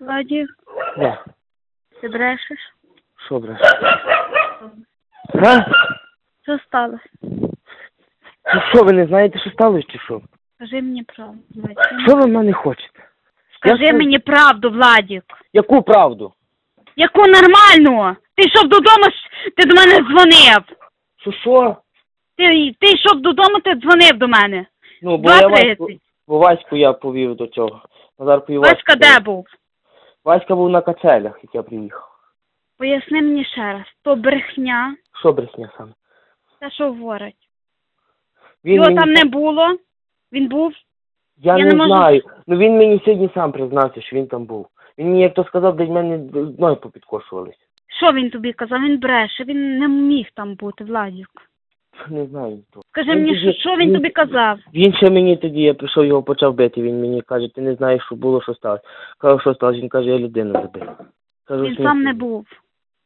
Владі, Де? ти брешеш? Що, бреш? А? Що сталося? Ну що, ви не знаєте, що сталося чи що? Скажи мені правду, Владі. Що ви в мене хочете? Скажи Я- мені правду, Владік. Яку правду? Яку нормальну? Ти йшов додому, ти до мене дзвонив. Що що? Ти, ти йшов додому, ти дзвонив до мене. Ну, бо я Два Ваську, бо Ваську я повів до цього. Назарку і Васька де був? Васька був на качелях, як я приїхав. Поясни мені ще раз. То брехня, Що брехня саме? те, що говорить. Він Його мені- там не було. Він був. Я, я не, не можу- знаю. Ну він мені сьогодні сам признався, що він там був. Він мені, як то сказав, десь в мене ноги попідкошувались. Що він тобі казав? Він бреше, він не міг там бути, Владік. Не знаю. хто. Скажи Він мені, що, що він тобі казав? Він ще мені тоді, я прийшов, його почав бити. Він мені каже, ти не знаєш, що було, що сталося. Кажу, що сталося. Він каже, я людину забив. Кажу, Він «В сам не був.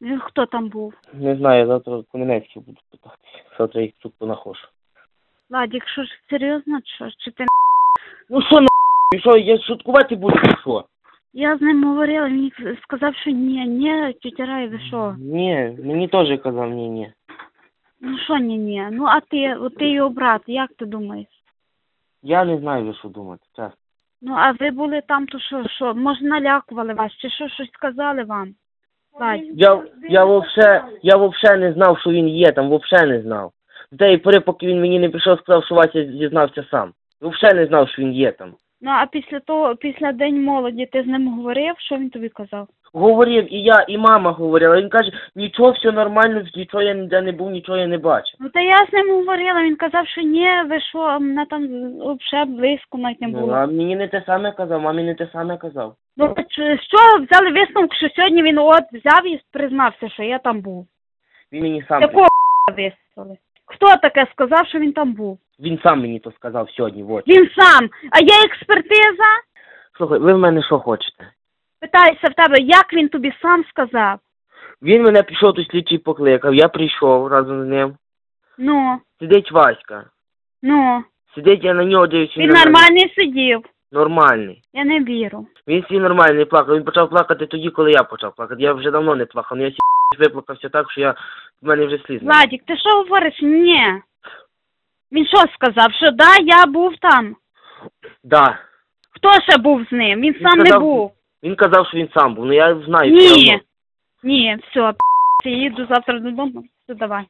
Він хто там був? Не знаю, я завтра в Кам'янецький буду питати. Завтра їх тут понахожу. Владік, що ж серйозно, що? Чи ти Ну що на що, я шуткувати буду, чи що? Я з ним говорила, він сказав, що ні, ні, тетя Рая, ви що? Ні, мені теж казав, ні, ні. Ну що ні, ні. Ну а ти, от ти його брат, як ти думаєш? Я не знаю, за що думати, чесно. Ну а ви були там, то що, що? Може налякували вас, чи що щось сказали вам? Я, я вообще, я вообще не знав, що він є там, вообще не знав. З тієї пори, поки він мені не прийшов, сказав, що Вася зізнався сам. Вообще не знав, що він є там. Ну а після того, після День молоді ти з ним говорив, що він тобі казав? Говорив і я, і мама говорила. Він каже, нічого, все нормально, нічого я ніде не був, нічого я не бачив. Ну та я з ним говорила, він казав, що ні, ви що, мене там взагалі близько навіть не Ну, було. а мені не те саме казав, мамі не те саме казав. Ну, чи- з чого взяли висновок, що сьогодні він от взяв і признався, що я там був? Він мені сам Якого висновили? Хто таке сказав, що він там був? Він сам мені то сказав сьогодні, в очі. Він сам. А є експертиза? Слухай, ви в мене що хочете? Питаюся в тебе, як він тобі сам сказав? Він мене пішов до слідчий покликав, я прийшов разом з ним. Ну, Сидить Васька. ну, Сидить, я на нього дивлюся. він на мене. нормальний сидів. Нормальний. Я не вірю. Він всі нормальний плакав. Він почав плакати тоді, коли я почав плакати. Я вже давно не плакав. Ну, Я сі виплакався так, що я в мене вже сліз. немає. Владік, ти що говориш? Ні. Він що сказав? Що да, я був там. Да. Хто ще був з ним? Він Він сам не був. Він казав, що він сам був. Ну я знаю. Ні. Ні, все, я їду завтра додому. Все, давай.